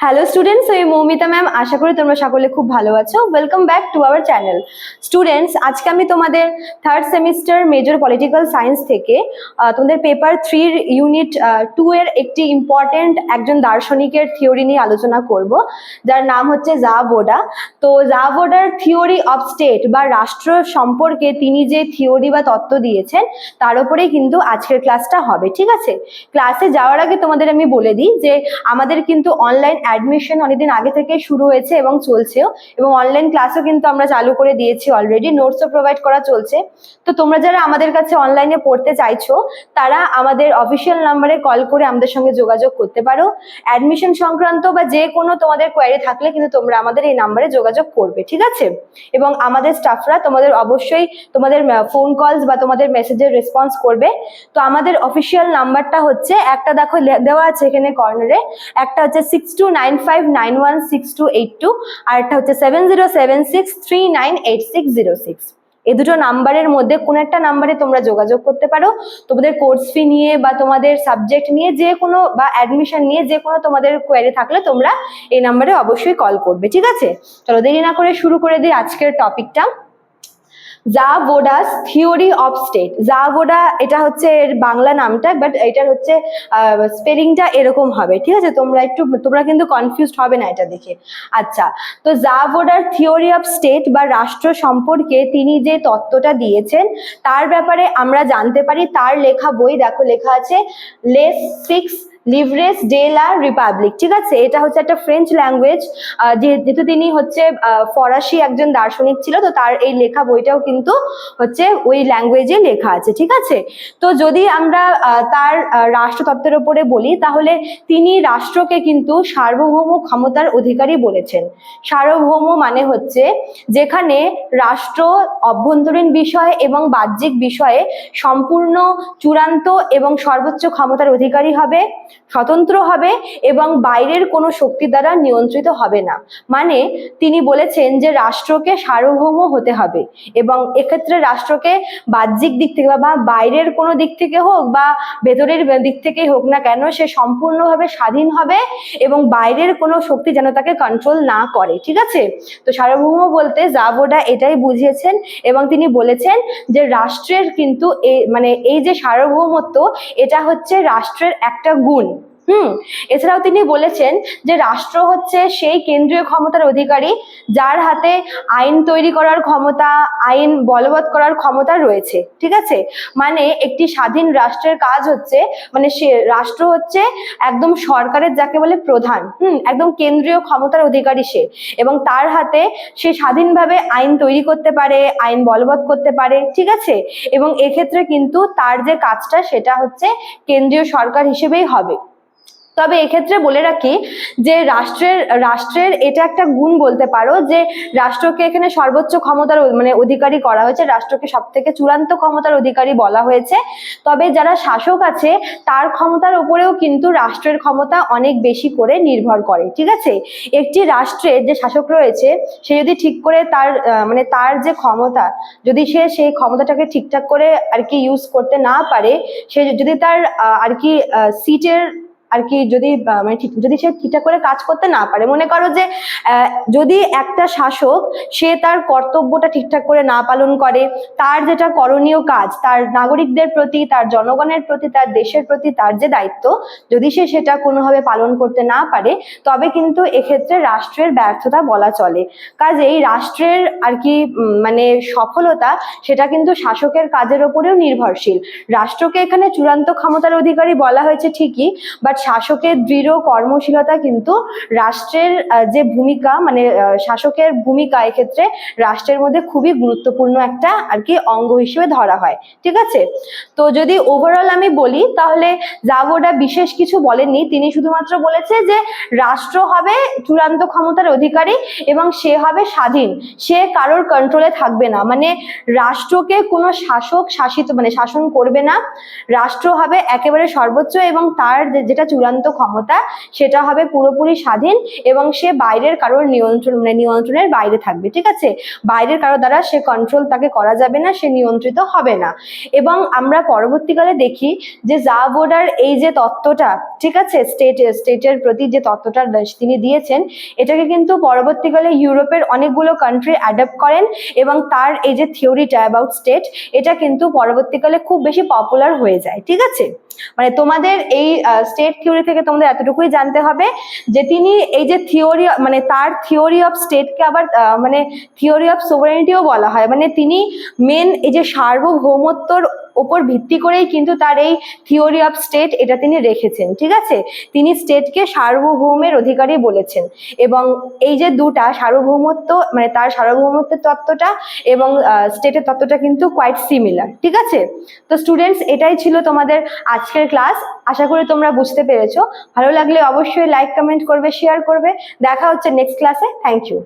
Hello students আমি Moumita ma'am আশা করি তোমরা সকলে খুব ভালো আছো। Welcome back to our channel students আজকে আমি তোমাদের third semester major political science থেকে তোমাদের পেপার থ্রির ইউনিট টু এর একটি ইম্পর্টেন্ট একজন দার্শনিকের থিওরি নিয়ে আলোচনা করব, যার নাম হচ্ছে জা বোডা তো জা বোডার থিওরি অফ স্টেট বা রাষ্ট্র সম্পর্কে তিনি যে থিওরি বা তত্ত্ব দিয়েছেন, তার উপরেই কিন্তু আজকের ক্লাসটা হবে, ঠিক আছে? ক্লাসে যাওয়ার আগে তোমাদের আমি বলে দিই যে, আমাদের কিন্তু অনলাইন অ্যাডমিশন অনেকদিন আগে থেকে শুরু হয়েছে এবং চলছেও। এবং অনলাইন ক্লাসও কিন্তু আমরা চালু করে দিয়েছি অলরেডি নোটসও প্রোভাইড করা চলছে। তো তোমরা যারা আমাদের কাছে অনলাইনে পড়তে চাইছো, তারা আমাদের অফিসিয়াল নাম্বারে কল করে আমাদের সঙ্গে যোগাযোগ করতে পারো। অ্যাডমিশন সংক্রান্ত বা যে কোনো তোমাদের কোয়ারি থাকলে কিন্তু তোমরা আমাদের এই নাম্বারে যোগাযোগ করবে, ঠিক আছে? এবং আমাদের স্টাফরা তোমাদের অবশ্যই তোমাদের ফোন কলস বা তোমাদের মেসেজের রেসপন্স করবে। তো আমাদের অফিসিয়াল নাম্বারটা হচ্ছে, একটা দেখো, দেওয়া আছে এখানে কর্নারে একটা হচ্ছে সিক্স টু আর হচ্ছে এই দুটো নাম্বারের মধ্যে কোনো একটা নাম্বারে তোমরা যোগাযোগ করতে পারো। তোমাদের কোর্স ফি নিয়ে বা তোমাদের সাবজেক্ট নিয়ে যে কোনো বা অ্যাডমিশন নিয়ে যে কোনো তোমাদের কোয়ারি থাকলে তোমরা এই নাম্বারে অবশ্যই কল করবে, ঠিক আছে? চলো দেরি না করে শুরু করে দিই আজকের টপিকটা জা বোডাস থিওরি অফ স্টেট জা বোডা এটা হচ্ছে এর বাংলা নামটা বাট এটার হচ্ছে স্পেলিংটা এরকম হবে, ঠিক আছে? তোমরা একটু, তোমরা কিন্তু কনফিউজড হবে না এটা দেখে। আচ্ছা তো জা বোডার থিওরি অফ স্টেট বা রাষ্ট্র সম্পর্কে তিনি যে তত্ত্বটা দিয়েছেন, তার ব্যাপারে আমরা জানতে পারি। তার লেখা বই, দেখো, লেখা আছে লেস সিক্স লিভরেস ডে লা রিপাবলিক ঠিক আছে? এটা হচ্ছে একটা ফ্রেঞ্চ ল্যাঙ্গুয়েজ যেহেতু তিনি হচ্ছে ফরাসি একজন দার্শনিক ছিল, তো তার এই লেখা বইটাও কিন্তু হচ্ছে ওই ল্যাঙ্গুয়েজে লেখা আছে, ঠিক আছে? তো যদি আমরা তার রাষ্ট্রতত্ত্বের ওপরে বলি, তাহলে তিনি রাষ্ট্রকে কিন্তু সার্বভৌম ক্ষমতার অধিকারী বলেছেন। সার্বভৌম মানে হচ্ছে যেখানে রাষ্ট্র অভ্যন্তরীণ বিষয় এবং বাহ্যিক বিষয়ে সম্পূর্ণ চূড়ান্ত এবং সর্বোচ্চ ক্ষমতার অধিকারী হবে স্বতন্ত্র হবে এবং বাইরের কোনো শক্তি দ্বারা নিয়ন্ত্রিত হবে না। মানে তিনি বলেছেন যে রাষ্ট্রকে সার্বভৌম হতে হবে এবং এক্ষেত্রে রাষ্ট্রকে বাহ্যিক দিক থেকে বা বাইরের কোনো দিক থেকে হোক বা ভেতরের দিক থেকেই হোক না কেন, সে সম্পূর্ণভাবে স্বাধীন হবে এবং বাইরের কোনো শক্তি যেন তাকে কন্ট্রোল না করে, ঠিক আছে? তো সার্বভৌম বলতে জাবোডা এটাই বুঝিয়েছেন এবং তিনি বলেছেন যে রাষ্ট্রের কিন্তু মানে এই যে সার্বভৌমত্ব, এটা হচ্ছে রাষ্ট্রের একটা গুণ। ruim. হুম, এছাড়াও তিনি বলেছেন যে রাষ্ট্র হচ্ছে সেই কেন্দ্রীয় ক্ষমতার অধিকারী যার হাতে আইন তৈরি করার ক্ষমতা, আইন বলবৎ করার ক্ষমতা রয়েছে, ঠিক আছে? মানে একটি স্বাধীন রাষ্ট্রের কাজ হচ্ছে মানে সে রাষ্ট্র হচ্ছে একদম সরকারের যাকে বলে প্রধান, হুম, একদম কেন্দ্রীয় ক্ষমতার অধিকারী সে এবং তার হাতে সে স্বাধীনভাবে আইন তৈরি করতে পারে, আইন বলবৎ করতে পারে, ঠিক আছে? এবং এক্ষেত্রে কিন্তু তার যে কাজটা সেটা হচ্ছে কেন্দ্রীয় সরকার হিসেবেই হবে। তবে এক্ষেত্রে বলে রাখি যে রাষ্ট্রের রাষ্ট্রের এটা একটা গুণ বলতে পারো যে রাষ্ট্রকে এখানে সর্বোচ্চ ক্ষমতার মানে অধিকারী করা হয়েছে, রাষ্ট্রকে সব থেকে চূড়ান্ত ক্ষমতার অধিকারী বলা হয়েছে। তবে যারা শাসক আছে, তার ক্ষমতার উপরেও কিন্তু রাষ্ট্রের ক্ষমতা অনেক বেশি করে নির্ভর করে, ঠিক আছে? একটি রাষ্ট্রের যে শাসক রয়েছে, সে যদি ঠিক করে তার মানে তার যে ক্ষমতা, যদি সে সেই ক্ষমতাটাকে ঠিকঠাক করে আর কি ইউজ করতে না পারে, সে যদি তার আর কি সিটের আর কি যদি মানে ঠিক- যদি সে ঠিকঠাক করে কাজ করতে না পারে, মনে করো যে যদি একটা শাসক, সে তার কর্তব্যটা ঠিকঠাক করে না পালন করে, তার যেটা করণীয় কাজ, তার নাগরিকদের প্রতি, তার জনগণের প্রতি, তার দেশের প্রতি, তার যে দায়িত্ব, যদি সে সেটা কোনোভাবে পালন করতে না পারে, তবে কিন্তু এক্ষেত্রে রাষ্ট্রের ব্যর্থতা বলা চলে। কাজেই রাষ্ট্রের আর কি মানে সফলতা, সেটা কিন্তু শাসকের কাজের ওপরেও নির্ভরশীল। রাষ্ট্রকে এখানে চূড়ান্ত ক্ষমতার অধিকারী বলা হয়েছে ঠিকই, বাট শাসকের দৃঢ় কর্মশীলতা কিন্তু রাষ্ট্রের যে ভূমিকা মানে শাসকের ভূমিকা এক্ষেত্রে রাষ্ট্রের মধ্যে খুবই গুরুত্বপূর্ণ একটা আর কি অঙ্গ হিসেবে ধরা হয়। ঠিক আছে? তো যদি ওভারঅল আমি বলি, তাহলে জাগোডা বিশেষ কিছু বলেননি। তিনি শুধুমাত্র বলেছে যে, রাষ্ট্র হবে চূড়ান্ত ক্ষমতার অধিকারী এবং সে হবে স্বাধীন। সে কারোর কন্ট্রোলে থাকবে না। মানে রাষ্ট্রকে কোনো শাসক শাসিত মানে শাসন করবে না। রাষ্ট্র হবে একেবারে সর্বোচ্চ এবং তার যেটা চূড়ান্ত ক্ষমতা, সেটা হবে পুরোপুরি স্বাধীন এবং সে বাইরের কারোর নিয়ন্ত্রণ মানে নিয়ন্ত্রণের বাইরে থাকবে, ঠিক আছে? বাইরের কারও দ্বারা সে কন্ট্রোল তাকে করা যাবে না, সে নিয়ন্ত্রিত হবে না। এবং আমরা পরবর্তীকালে দেখি যে জাবোডার এই যে তত্ত্বটা, ঠিক আছে? স্টেট স্টেটের প্রতি যে তত্ত্বটা তিনি দিয়েছেন, এটাকে কিন্তু পরবর্তীকালে ইউরোপের অনেকগুলো কান্ট্রি অ্যাডাপ্ট করেন এবং তার এই যে থিওরিটা অ্যাবাউট স্টেট এটা কিন্তু পরবর্তীকালে খুব বেশি পপুলার হয়ে যায়, ঠিক আছে? মানে তোমাদের এই স্টেট থিওরি থেকে তোমাদের এতটুকুই জানতে হবে যে তিনি এই যে থিওরি মানে তার থিওরি অফ স্টেটকে আবার মানে থিওরি অফ সোভারেনিটিও বলা হয়। মানে তিনি মেন এই যে সার্বভৌমত্বর ওপর ভিত্তি করেই কিন্তু তার এই থিওরি অফ স্টেট এটা তিনি রেখেছেন, ঠিক আছে? তিনি স্টেটকে সার্বভৌমের অধিকারী বলেছেন এবং এই যে দুটা সার্বভৌমত্ব মানে তার সার্বভৌমত্বের তত্ত্বটা এবং স্টেটের তত্ত্বটা কিন্তু কোয়াইট সিমিলার ঠিক আছে? তো স্টুডেন্টস এটাই ছিল তোমাদের আজকের ক্লাস আশা করি তোমরা বুঝতে পেরেছ। ভালো লাগলে অবশ্যই লাইক কমেন্ট করবে শেয়ার করবে। দেখা হচ্ছে নেক্সট ক্লাসে থ্যাংক ইউ